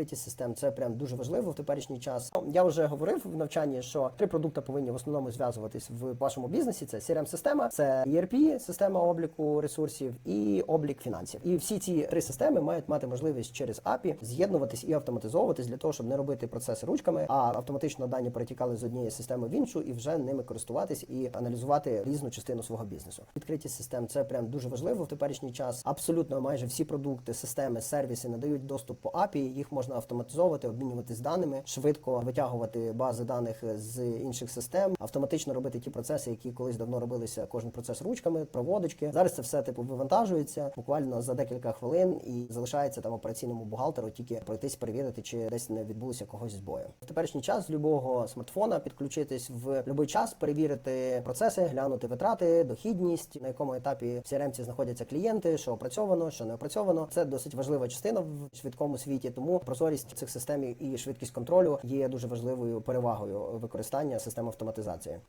Відкритість систем це прям дуже важливо в теперішній час. Я вже говорив в навчанні, що три продукти повинні в основному зв'язуватись в вашому бізнесі: це crm система це ERP, система обліку ресурсів і облік фінансів. І всі ці три системи мають мати можливість через API з'єднуватись і автоматизовуватись для того, щоб не робити процеси ручками, а автоматично дані перетікали з однієї системи в іншу і вже ними користуватись і аналізувати різну частину свого бізнесу. Відкритість систем це прям дуже важливо в теперішній час. Абсолютно майже всі продукти, системи, сервіси надають доступ по API, Їх можна автоматизовувати, обмінюватись даними, швидко витягувати бази даних з інших систем, автоматично робити ті процеси, які колись давно робилися. Кожен процес ручками, проводочки. Зараз це все типу вивантажується буквально за декілька хвилин і залишається там операційному бухгалтеру тільки пройтись, перевірити, чи десь не відбулося когось збою. В теперішній час з любого смартфона підключитись в будь-який час, перевірити процеси, глянути витрати, дохідність, на якому етапі в CRM знаходяться клієнти, що опрацьовано, що не опрацьовано. Це досить важлива частина в швидкому світі. Тому прозорість цих систем і швидкість контролю є дуже важливою перевагою використання систем автоматизації.